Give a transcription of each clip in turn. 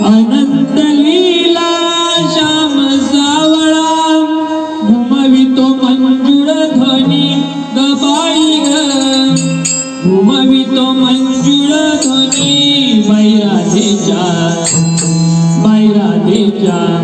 अनंत लीला श्याम सावळा. घुमवितो मंजुळ ध्वनी गबाई घुमवितो मंजुळ ध्वनी मैराधेच्या मैराधेच्या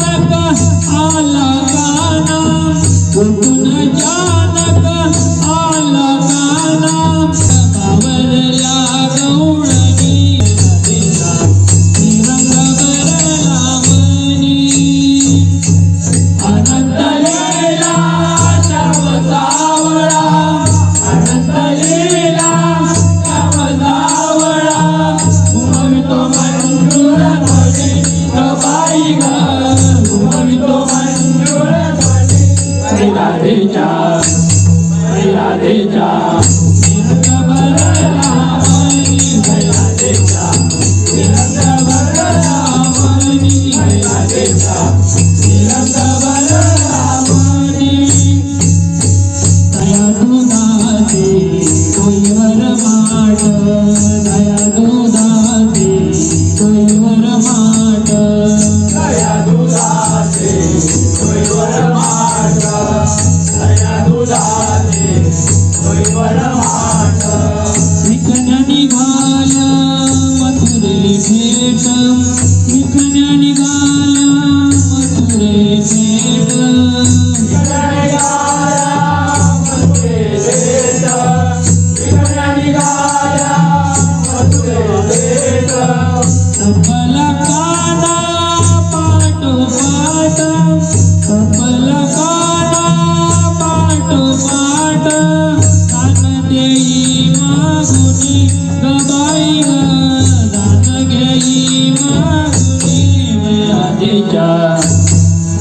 Eita!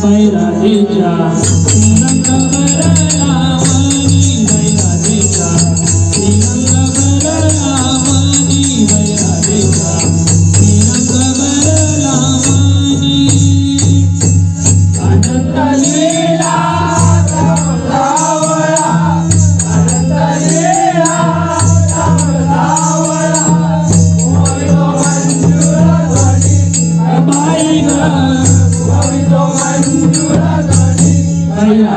पैराधीच्या नंतर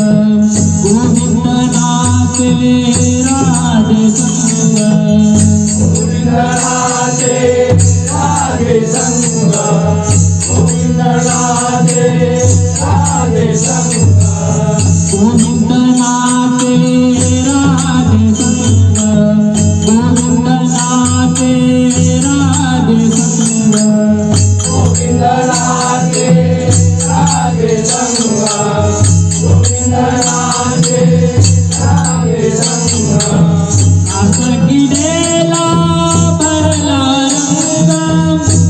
गोविंद नाचले राधे संग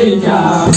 बाई राधेच्या बाई राधेच्या